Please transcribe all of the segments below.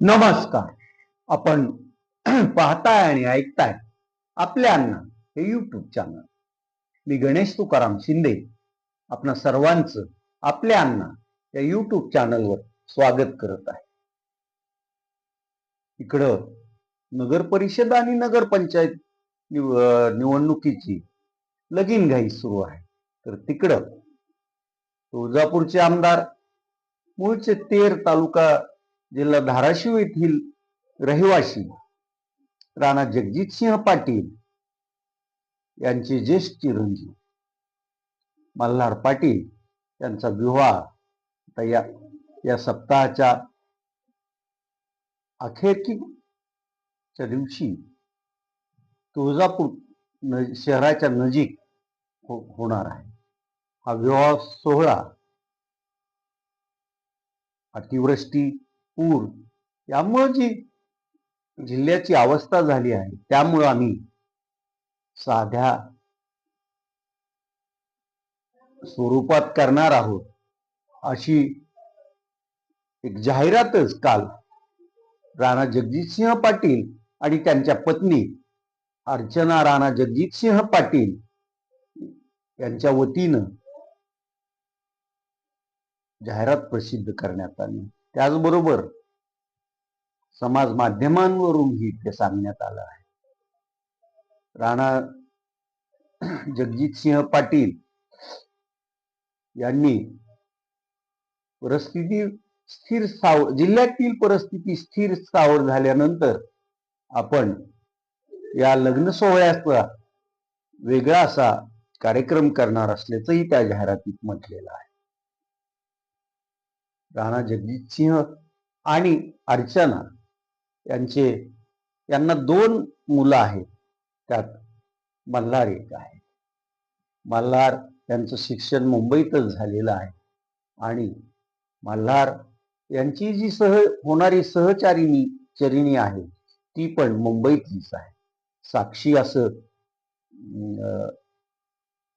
नमस्कार. आपण पाहताय आणि ऐकताय आपल्या अण्णा हे युट्यूब चॅनल मी गणेश तुकाराम शिंदे. आपणा सर्वांचं आपल्या अण्णा या युट्यूब चॅनलवर स्वागत करत आहे. इकडं नगर परिषद आणि नगरपंचायत निव निवडणुकीची निवडणुकीची लगीनघाई सुरू आहे. तर तिकडं तुळजापूरचे आमदार मूळचे तेर तालुका जिल्हा धाराशिव येथील रहिवासी राणा जगजितसिंह पाटील यांचे ज्येष्ठ चिरंजीव मल्हार पाटील यांचा विवाह या या सप्ताहाच्या अखेरकीच्या दिवशी तुळजापूर न- शहराच्या नजीक हो- होणार आहे. हा विवाह सोहळा अतिवृष्टी पूर. यामुळे जी जिल्ह्याची अवस्था झाली आहे त्यामुळं आम्ही साध्या स्वरूपात करणार आहोत अशी एक जाहिरातच काल राणा जगजितसिंह पाटील आणि त्यांच्या पत्नी अर्चना राणा जगजितसिंह पाटील यांच्या वतीनं जाहिरात प्रसिद्ध करण्यात आली. त्याचबरोबर समाज माध्यमांवरूनही ते सांगण्यात आलं आहे. राणा जगजितसिंह पाटील यांनी परिस्थिती स्थिर साव जिल्ह्यातील परिस्थिती स्थिर स्थावर झाल्यानंतर आपण या लग्न सोहळ्याचा वेगळा असा कार्यक्रम करणार असल्याचंही त्या जाहिरातीत म्हटलेलं आहे. राणा जगजितसिंह आणि अर्चना यांचे यांना दोन मुलं आहेत. त्यात मल्हार एक आहे. मल्हार यांचं शिक्षण मुंबईतच झालेलं आहे. आणि मल्हार यांची जी सह होणारी सहचारिणी चरिणी आहे ती पण मुंबईतलीच आहे. साक्षी असं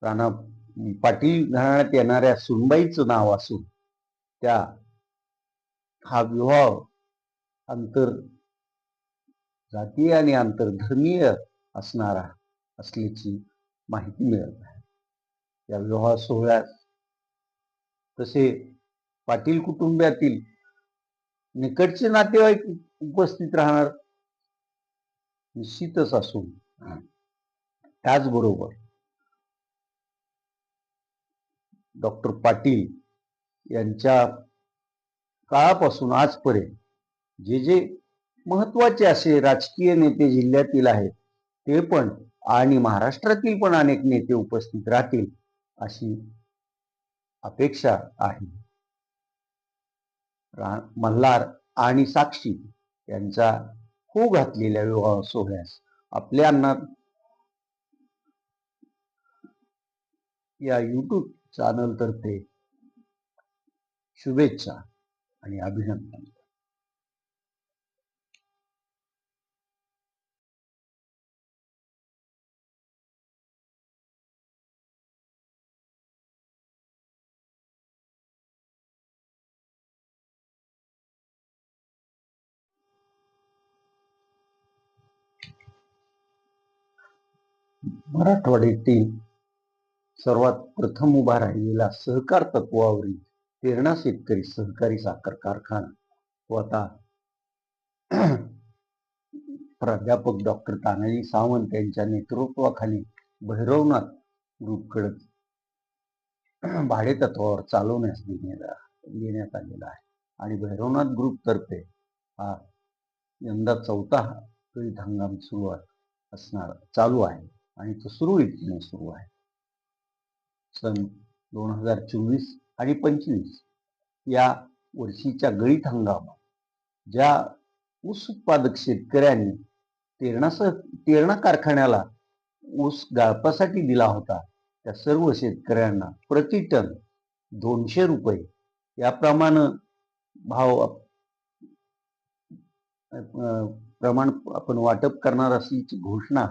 राणा पाटील घराण्यात येणाऱ्या सुनबाईचं नाव असून त्या हा विवाह अंतर जातीय आणि आंतरधर्मीय असणारा असल्याची माहिती मिळत आहे. या विवाह सोहळ्यात तसे पाटील कुटुंबातील निकटचे नातेवाईक उपस्थित राहणार निश्चितच असून त्याचबरोबर डॉक्टर पाटील यांच्या काळापासून आजपर्यंत जे जे महत्त्वाचे असे राजकीय नेते जिल्ह्यातील आहेत ते पण आणि महाराष्ट्रातील पण अनेक नेते उपस्थित राहतील अशी अपेक्षा आहे. मल्हार आणि साक्षी यांचा हो घातलेल्या विवाह सोहळ्यास आपल्या अन्नात या युट्यूब चॅनल तर्फे शुभेच्छा आणि अभिनंदन. मराठवाड्यातील सर्वात प्रथम उभा राहिलेला सहकार तत्वावरील तेरणा शेतकरी सहकारी साखर कारखाना. तो आता प्राध्यापक डॉक्टर तानाजी सावंत यांच्या नेतृत्वाखाली भैरवनाथ ग्रुपकडे भाडे तत्वावर चालवण्यास देण्यात देण्यात आलेला आहे. आणि भैरवनाथ ग्रुप तर्फे हा यंदा चौथा गळीत हंगाम सुरू असणार चालू आहे. आणि तो सुरळीतपणे सुरू आहे. सन दोन हजार चोवीस आणि पंचवीस या वर्षीच्या गळीत हंगामात ज्या ऊस उत्पादक शेतकऱ्यांनी तेरणासह तेरणा कारखान्याला ऊस गाळपासाठी दिला होता त्या सर्व शेतकऱ्यांना प्रति टन दोनशे रुपये याप्रमाणे भाव प्रमाण आपण वाटप करणार असल्याची घोषणा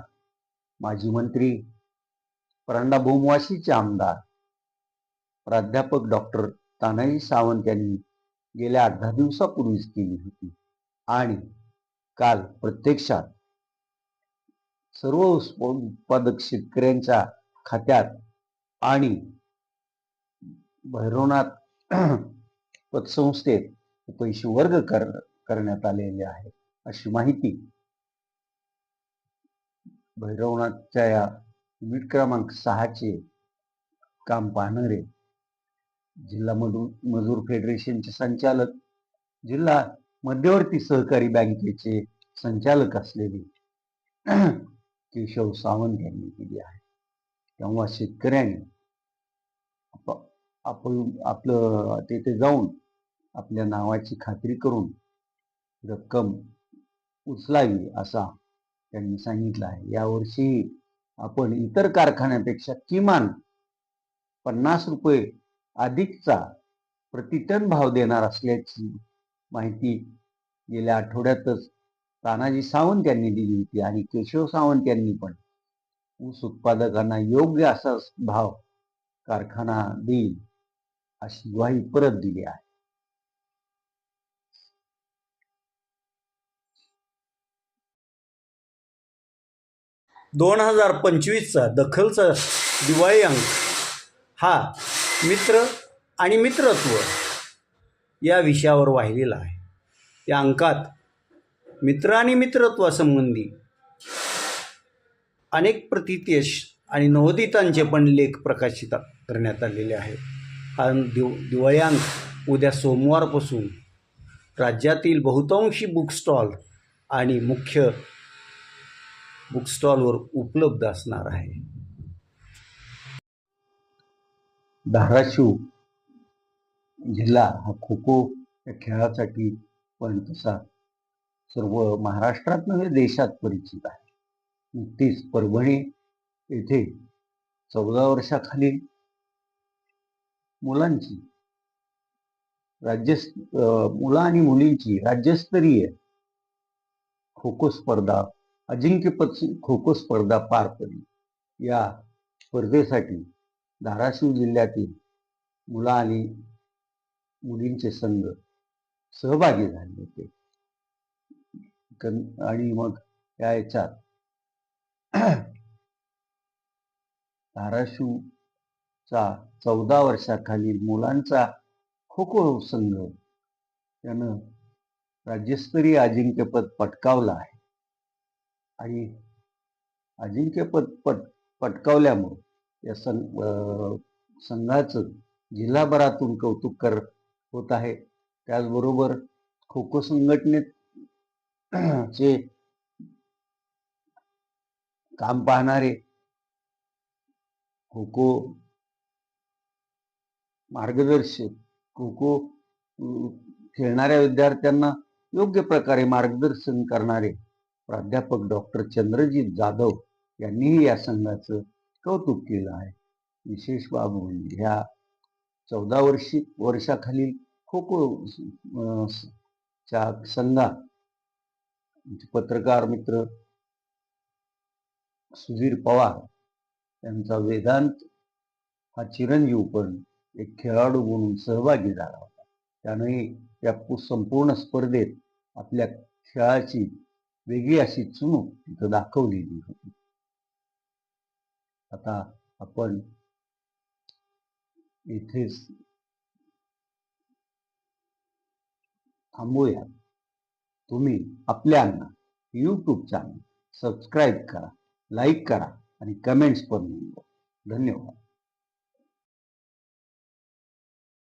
माजी मंत्री परांडा भूमवासीचे आमदार प्राध्यापक डॉक्टर तानाजी सावंत यांनी गेल्या आठ दहा दिवसापूर्वीच केली होती. आणि काल प्रत्यक्षात सर्व उत्पादक शेतकऱ्यांच्या खात्यात आणि भैरवनाथ पतसंस्थेत पैसे वर्ग कर करण्यात आलेले आहे अशी माहिती भैरवनाथच्या या युनिट क्रमांक सहाचे काम पाहणारे जिल्हा मजूर मजूर फेडरेशनचे संचालक जिल्हा मध्यवर्ती सहकारी बँकेचे संचालक असलेले केशव सावंत यांनी दिली आहे. तेव्हा शेतकऱ्यांनी आपण आपलं तेथे जाऊन आपल्या नावाची खात्री करून रक्कम उचलावी असा त्यांनी सांगितलं आहे. यावर्षी आपण इतर कारखान्यापेक्षा किमान पन्नास रुपये अधिकचा प्रतिटन भाव देणार असल्याची माहिती गेल्या आठवड्यातच तानाजी सावंत यांनी दिली होती आणि केशव सावंत यांनी पण. ऊस उत्पादकांना योग्य असा भाव कारखाना देईल अशी ग्वाही परत दिली आहे. दोन हजार पंचवीसचा दखलचा दिवाळी अंक हा मित्र आणि मित्रत्व या विषयावर वाहिलेला आहे. या अंकात मित्र आणि मित्रत्वासंबंधी अनेक प्रतितेश आणि नवोदितांचे पण लेख प्रकाशित करण्यात आलेले आहेत. हा दिव दिवाळी अंक उद्या सोमवारपासून राज्यातील बहुतांशी बुक स्टॉल आणि मुख्य बुक स्टॉलवर उपलब्ध असणार आहे. धाराशिव जिल्हा हा खो खो या खेळासाठी पण तसा सर्व महाराष्ट्रात नव्हे देशात परिचित आहे. नुकतीच परभणी येथे चौदा वर्षाखालील मुलांची राज्य मुलं आणि मुलींची राज्यस्तरीय खो खो स्पर्धा अजिंक्यपद खो खो स्पर्धा पार पडली. या स्पर्धेसाठी धाराशिव जिल्ह्यातील मुलं आणि मुलींचे संघ सहभागी झाले होते. आणि मग या याच्यात धाराशिवचा चौदा वर्षाखालील मुलांचा खो खो संघ त्यानं राज्यस्तरीय अजिंक्यपद पटकावलं आहे. आणि अजिंक्यपद पट पटकावल्यामुळं या सं संघाचं जिल्हाभरातून कौतुक कर होत आहे. त्याचबरोबर खो खो संघटनेत चे काम पाहणारे खो खो मार्गदर्शक खो खो खेळणाऱ्या विद्यार्थ्यांना योग्य प्रकारे मार्गदर्शन करणारे प्राध्यापक डॉक्टर चंद्रजीत जाधव यांनीही या संघाचं कौतुक केलं आहे. विशेष बाब म्हणजे ह्या चौदा वर्षी वर्षाखालील खो खो च्या संघात म्हणजे पत्रकार मित्र सुधीर पवार यांचा वेदांत हा चिरंजीव पण एक खेळाडू म्हणून सहभागी झाला होता. त्याने या पु- संपूर्ण स्पर्धेत आपल्या खेळाची वेगळी अशी चुणूक तिथं दाखवलेली होती. आता आपण इथेच थांबूया. तुम्ही आपल्यांना यूट्यूब चॅनल सबस्क्राईब करा लाईक करा आणि कमेंट्स पण नोंदवा धन्यवाद.